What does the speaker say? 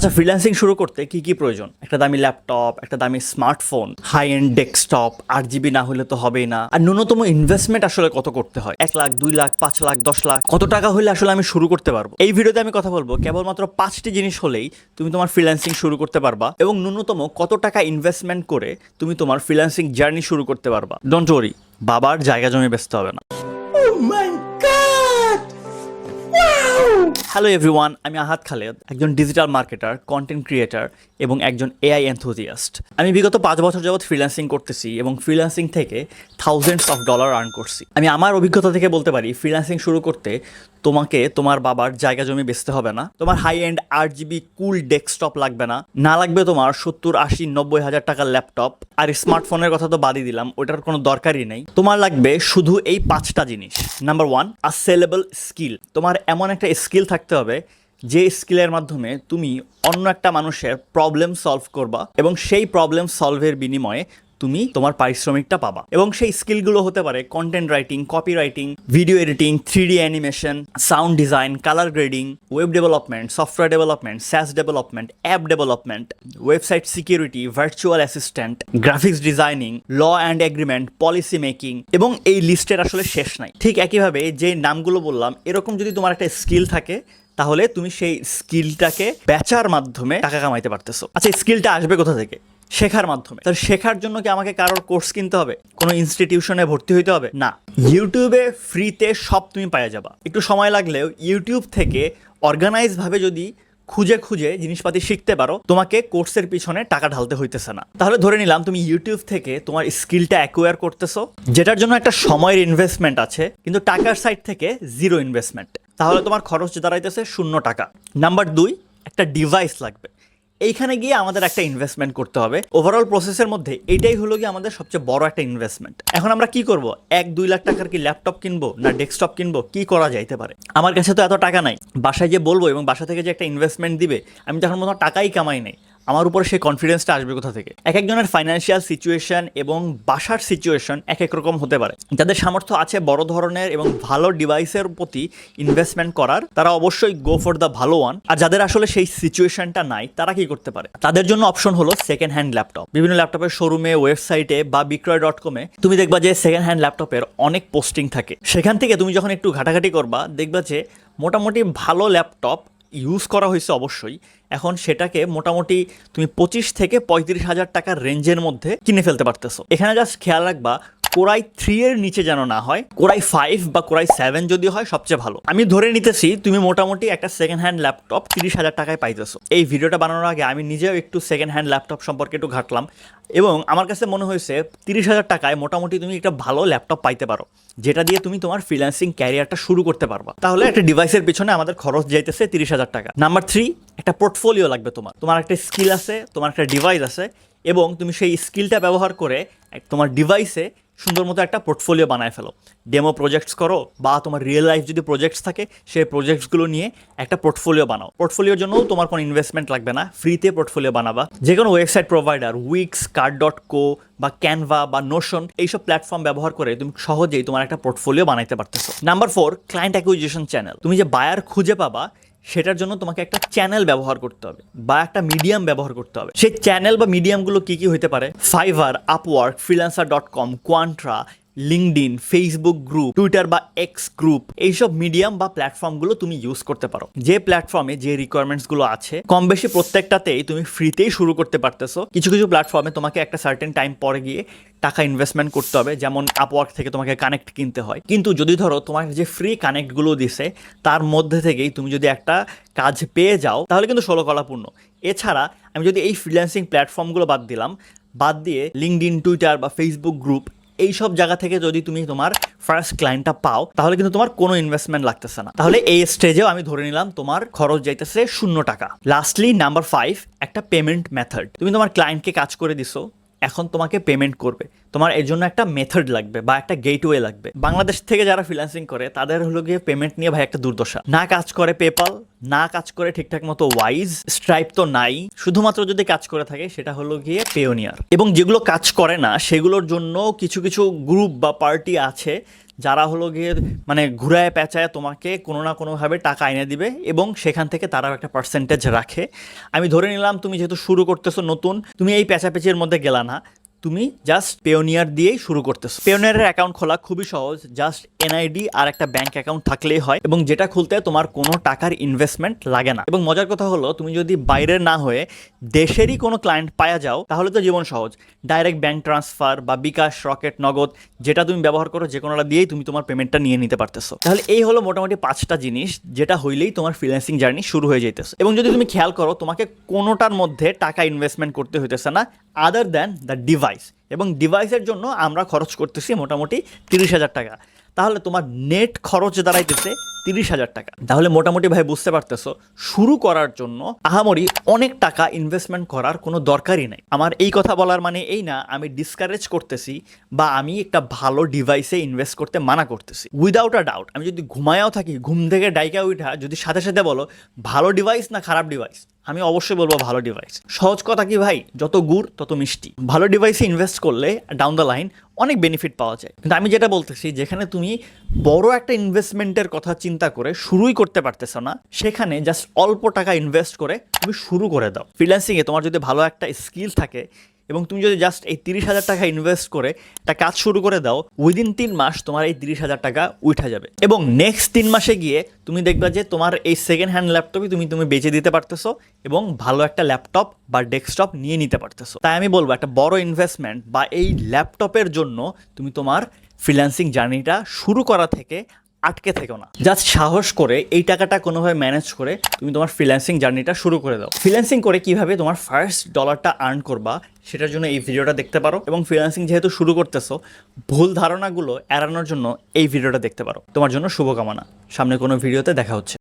আচ্ছা ফ্রিল্যান্সিং শুরু করতে কি কি প্রয়োজন? একটা দামি ল্যাপটপ একটা দামি স্মার্টফোন হাই এন্ড ডেস্কটপ আট জিবি না হলে তো হবেই না। আর ন্যূনতম ইনভেস্টমেন্ট আসলে কত করতে হয়? এক লাখ, দুই লাখ, পাঁচ লাখ, দশ লাখ, কত টাকা হলে আসলে আমি শুরু করতে পারব? এই ভিডিওতে আমি কথা বলব, কেবলমাত্র পাঁচটি জিনিস হলেই তুমি তোমার ফ্রিল্যান্সিং শুরু করতে পারবা এবং ন্যূনতম কত টাকা ইনভেস্টমেন্ট করে তুমি তোমার ফ্রিল্যান্সিং জার্নি শুরু করতে পারবা। ডোন্ট ওরি বাবার জায়গা জমি ব্যস্ত হবে না। হ্যালো এভরিওয়ান আমি আহাত খালেদ, একজন ডিজিটাল মার্কেটার কন্টেন্ট ক্রিয়েটার এবং একজন এআই এনথুজিয়াস্ট আমি বিগত পাঁচ বছর যাবৎ ফ্রিল্যান্সিং করতেছি এবং ফ্রিল্যান্সিং থেকে থাউজেন্ডস অফ ডলার আর্ন করছি। আমি আমার অভিজ্ঞতা থেকে বলতে পারি ফ্রিল্যান্সিং শুরু করতে তোমাকে তোমার বাবার জায়গা জমি বেচতে হবে না। তোমার হাই এন্ড আট জিবি কুল ডেস্কটপ লাগবে না। না লাগবে তোমার সত্তর, আশি, নব্বই হাজার টাকার ল্যাপটপ আর স্মার্টফোনের কথা তো বাদই দিলাম, ওটার কোনো দরকারই নেই। তোমার লাগবে শুধু এই পাঁচটা জিনিস। Number one a sellable skill তোমার এমন একটা স্কিল থাকতে হবে, যে স্কিলের মাধ্যমে তুমি অন্য একটা মানুষের প্রবলেম সলভ করবা এবং সেই প্রবলেম সলভের বিনিময়ে তুমি তোমার পারিশ্রমিকটা পাবা। এবং সেই স্কিলগুলো হতে পারে content writing copy writing video editing three D animation sound design colour grading web development software development SaaS development app development website security virtual assistant graphics designing law and agreement policy making এবং এই লিস্টের আসলে শেষ নাই। ঠিক একইভাবে যে নামগুলো বললাম, এরকম যদি তোমার একটা স্কিল থাকে, তাহলে তুমি সেই স্কিলটাকে বেচার মাধ্যমে টাকা কামাইতে পারতেছো। আচ্ছা স্কিলটা আসবে কোথা থেকে? শেখার মাধ্যমে। তাহলে শেখার জন্য কি আমাকে কারোর কোর্স কিনতে হবে? কোনো ইনস্টিটিউশনে ভর্তি হইতে হবে? না। ইউটিউবে ফ্রিতে সব তুমি পাওয়া যাবা। একটু সময় লাগলেও ইউটিউব থেকে অর্গানাইজ ভাবে যদি খুঁজে খুঁজে জিনিসপাতি শিখতে পারো, তোমাকে কোর্সের পিছনে টাকা ঢালতে হইতেছে না। তাহলে ধরে নিলাম তুমি ইউটিউব থেকে তোমার স্কিলটা অ্যাকোয়ার করতেছো, যেটার জন্য একটা সময়ের ইনভেস্টমেন্ট আছে, কিন্তু টাকার সাইড থেকে জিরো ইনভেস্টমেন্ট তাহলে তোমার খরচ দাঁড়াইতেছে শূন্য টাকা। নাম্বার দুই, একটা ডিভাইস লাগবে। এইখানে গিয়ে আমাদের একটা ইনভেস্টমেন্ট করতে হবে। ওভারঅল প্রসেসের মধ্যে এটাই হলো গিয়ে আমাদের সবচেয়ে বড় একটা ইনভেস্টমেন্ট এখন আমরা কি করব? এক, দুই লাখ টাকার কি ল্যাপটপ কিনবো না ডেস্কটপ কিনবো? কি করা যাইতে পারে? আমার কাছে তো এত টাকা নাই। বাসায় যে বলব এবং বাসা থেকে যে একটা ইনভেস্টমেন্ট দিবে, আমি তখন মতো টাকাই কামাই নাই। আমার উপরে সেই কনফিডেন্সটা আসবে কোথা থেকে? এক একজনের ফাইন্যান্সিয়াল সিচুয়েশন এবং বাসার সিচুয়েশন এক এক রকম হতে পারে। যাদের সামর্থ্য আছে বড় ধরনের এবং ভালো ডিভাইসের প্রতি ইনভেস্টমেন্ট করার, তারা অবশ্যই গো ফর দ্য ভালো ওয়ান আর যাদের আসলে সেই সিচুয়েশনটা নাই, তারা কি করতে পারে? তাদের জন্য অপশন হলো সেকেন্ড হ্যান্ড ল্যাপটপ বিভিন্ন ল্যাপটপের শোরুমে ওয়েবসাইটে বা বিক্রয় ডট কমে তুমি দেখবা যে সেকেন্ড হ্যান্ড ল্যাপটপের অনেক পোস্টিং থাকে। সেখান থেকে তুমি যখন একটু ঘাটাঘাটি করবা, দেখবা যে মোটামুটি ভালো ল্যাপটপ ইউজ করা হয়েছে অবশ্যই। এখন সেটাকে মোটামুটি তুমি পঁচিশ থেকে পঁয়ত্রিশ হাজার টাকার রেঞ্জের মধ্যে কিনে ফেলতে পারতেছো। এখানে জাস্ট খেয়াল রাখবা কোরাই থ্রি এর নিচে যেন না হয়, কোরাই ফাইভ বা কোরাই সেভেন যদি হয় সবচেয়ে ভালো। আমি ধরে নিতেছি, তুমি মোটামুটি একটা সেকেন্ড হ্যান্ড ল্যাপটপ তিরিশ হাজার টাকায় পাইতেছো। এই ভিডিওটা বানানোর আগে আমি নিজেও একটু সেকেন্ড হ্যান্ড ল্যাপটপ সম্পর্কে একটু ঘাটলাম। এবং আমার কাছে মনে হয়েছে, তিরিশ হাজার টাকায় মোটামুটি তুমি একটা ভালো ল্যাপটপ পাইতে পারো, যেটা দিয়ে তুমি তোমার ফ্রিল্যান্সিং ক্যারিয়ারটা শুরু করতে পারবা। তাহলে একটা ডিভাইসের পিছনে আমাদের খরচ যাইতেছে তিরিশ হাজার টাকা। নাম্বার থ্রি একটা পোর্টফোলিও লাগবে তোমার। তোমার একটা স্কিল আছে, তোমার একটা ডিভাইস আছে, এবং তুমি সেই স্কিলটা ব্যবহার করে তোমার ডিভাইসে সুন্দর মতো একটা পোর্টফোলিও বানায় ফেলো। ডেমো প্রজেক্টস করো বা তোমার রিয়েল লাইফ যদি প্রজেক্টস থাকে, সেই প্রজেক্টসগুলো নিয়ে একটা পোর্টফোলিও বানাও। পোর্টফোলিওর জন্যও তোমার কোনো ইনভেস্টমেন্ট লাগবে না ফ্রিতে পোর্টফোলিও বানাবা। যে কোনো website provider Wix Carrd dot co বা ক্যানভা বা নোশন এইসব প্ল্যাটফর্ম ব্যবহার করে তুমি সহজেই তোমার একটা পোর্টফোলিও বানাইতে পারতেছো। Number four client acquisition channel তুমি যে বায়ার খুঁজে পাবা সেটার জন্য তোমাকে একটা চ্যানেল ব্যবহার করতে হবে বা একটা মিডিয়াম ব্যবহার করতে হবে। সেই চ্যানেল বা মিডিয়ামগুলো কী কী হতে পারে? Fiverr Upwork freelancer dot com Contra LinkedIn Facebook group Twitter বা এক্স গ্রুপ এইসব মিডিয়াম বা প্ল্যাটফর্মগুলো তুমি ইউজ করতে পারো। যে প্ল্যাটফর্মে যে রিকোয়ারমেন্টসগুলো আছে, কম বেশি প্রত্যেকটাতেই তুমি ফ্রিতেই শুরু করতে পারতেছো। কিছু কিছু প্ল্যাটফর্মে তোমাকে একটা সার্টেন টাইম পরে গিয়ে টাকা ইনভেস্টমেন্ট করতে হবে, যেমন আপওয়ার্ক থেকে তোমাকে কানেক্ট কিনতে হয়। কিন্তু যদি ধরো তোমার যে ফ্রি কানেক্টগুলো দিছে, তার মধ্যে থেকেই তুমি যদি একটা কাজ পেয়ে যাও, তাহলে কিন্তু ষোলো কলাপূর্ণ এছাড়া আমি যদি এই ফ্রিল্যান্সিং প্ল্যাটফর্মগুলো বাদ দিলাম, বাদ দিয়ে লিঙ্কডিন টুইটার বা ফেসবুক গ্রুপ এই সব জায়গা থেকে যদি তুমি তোমার ফার্স্ট ক্লায়েন্টটা পাও, তাহলে কিন্তু তোমার কোনো ইনভেস্টমেন্ট লাগতেছে না। তাহলে এই স্টেজেও আমি ধরে নিলাম তোমার খরচ যাইতেছে শূন্য টাকা। লাস্টলি নাম্বার ফাইভ একটা পেমেন্ট মেথড তুমি তোমার ক্লায়েন্টকে কাজ করে দিছো এখন তোমাকে পেমেন্ট করবে। তোমার এর জন্য একটা মেথড লাগবে বা একটা গেটওয়ে লাগবে। বাংলাদেশ থেকে যারা ফ্রিল্যান্সিং করে, তাদের হলো গিয়ে পেমেন্ট নিয়ে ভাই একটা দুর্দশা। না কাজ করে পেপাল না কাজ করে ঠিকঠাক মতো ওয়াইজ স্ট্রাইপ তো নাই। শুধুমাত্র যদি কাজ করে থাকে, সেটা হলো গিয়ে পেওনিয়ার এবং যেগুলো কাজ করে না, সেগুলোর জন্য কিছু কিছু গ্রুপ বা পার্টি আছে যারা হলো গিয়ে মানে ঘুরায় পেঁচায় তোমাকে কোনো না কোনোভাবে টাকা এনে দিবে এবং সেখান থেকে তারাও একটা পার্সেন্টেজ রাখে। আমি ধরে নিলাম তুমি যেহেতু শুরু করতেছো নতুন, তুমি এই পেঁচাপেচির মধ্যে গেলা না। তুমি জাস্ট পেওনিয়ার দিয়েই শুরু করতেছো। পেওনিয়ারের অ্যাকাউন্ট খোলা খুবই সহজ জাস্ট এনআইডি আর একটা ব্যাংক অ্যাকাউন্ট থাকলেই হয় এবং যেটা খুলতে তোমার কোনো টাকার ইনভেস্টমেন্ট লাগে না। এবং মজার কথা হলো, তুমি যদি বাইরের না হয়ে দেশেরই কোনো ক্লায়েন্ট পাওয়া যাও, তাহলে তো জীবন সহজ। ডাইরেক্ট ব্যাংক ট্রান্সফার বা বিকাশ রকেট নগদ, যেটা তুমি ব্যবহার করো যে কোনোটা দিয়েই তুমি তোমার পেমেন্টটা নিয়ে নিতে পারতেছো। তাহলে এই হলো মোটামুটি পাঁচটা জিনিস, যেটা হইলেই তোমার ফ্রিল্যান্সিং জার্নি শুরু হয়ে যাইতেছে। এবং যদি তুমি খেয়াল করো, তোমাকে কোনোটার মধ্যে টাকা ইনভেস্টমেন্ট করতে হইতেছে না আদার দ্যান দ্য ডিভাইস এবং ডিভাইসের জন্য আমরা খরচ করতেছি মোটামুটি তিরিশ হাজার টাকা। তাহলে তোমার নেট খরচ দাঁড়াইতেছে তিরিশ হাজার টাকা। তাহলে মোটামুটি ভাই বুঝতে পারতেছো, শুরু করার জন্য আহামরি অনেক টাকা ইনভেস্টমেন্ট করার কোনো দরকারই নাই। আমার এই কথা বলার মানে এই না, আমি ডিসকারেজ করতেছি বা আমি একটা ভালো ডিভাইসে ইনভেস্ট করতে মানা করতেছি। উইদাউট আ ডাউট আমি যদি ঘুমায়াও থাকি, ঘুম থেকে ডাইকা উঠা যদি সাথে সাথে বলো, ভালো ডিভাইস না খারাপ ডিভাইস আমি অবশ্যই বলব ভালো ডিভাইস সহজ কথা কি ভাই? যত গুড়, তত মিষ্টি। ভালো ডিভাইসে ইনভেস্ট করলে ডাউন দ্য লাইন অনেক বেনিফিট পাওয়া যায়। কিন্তু আমি যেটা বলতেছি, যেখানে তুমি বড় একটা ইনভেস্টমেন্টের কথা চিন্তা করে শুরুই করতে পারতেছ না, সেখানে জাস্ট অল্প টাকা ইনভেস্ট করে তুমি শুরু করে দাও। ফ্রিল্যান্সিংয়ে তোমার যদি ভালো একটা স্কিল থাকে এবং তুমি যদি জাস্ট এই তিরিশ হাজার টাকা ইনভেস্ট করে একটা কাজ শুরু করে দাও উইদিন তিন মাস তোমার এই তিরিশ হাজার টাকা উঠা যাবে। এবং নেক্সট তিন মাসে গিয়ে তুমি দেখবা যে তোমার এই সেকেন্ড হ্যান্ড ল্যাপটপই তুমি তুমি বেচে দিতে পারতেছো এবং ভালো একটা ল্যাপটপ বা ডেস্কটপ নিয়ে নিতে পারতেছো। তাই আমি বলব, একটা বড় ইনভেস্টমেন্ট বা এই ল্যাপটপের জন্য তুমি তোমার ফ্রিল্যান্সিং জার্নিটা শুরু করা থেকে আটকে থেকো না। জাস্ট সাহস করে এই টাকাটা কোনোভাবে ম্যানেজ করে তুমি তোমার ফ্রিল্যান্সিং জার্নিটা শুরু করে দাও। ফ্রিল্যান্সিং করে কীভাবে তোমার ফার্স্ট ডলারটা আর্ন করবা সেটার জন্য এই ভিডিওটা দেখতে পারো এবং ফ্রিল্যান্সিং যেহেতু শুরু করতেছো, ভুল ধারণাগুলো এড়ানোর জন্য এই ভিডিওটা দেখতে পারো। তোমার জন্য শুভকামনা। সামনে কোনো ভিডিওতে দেখা হচ্ছে।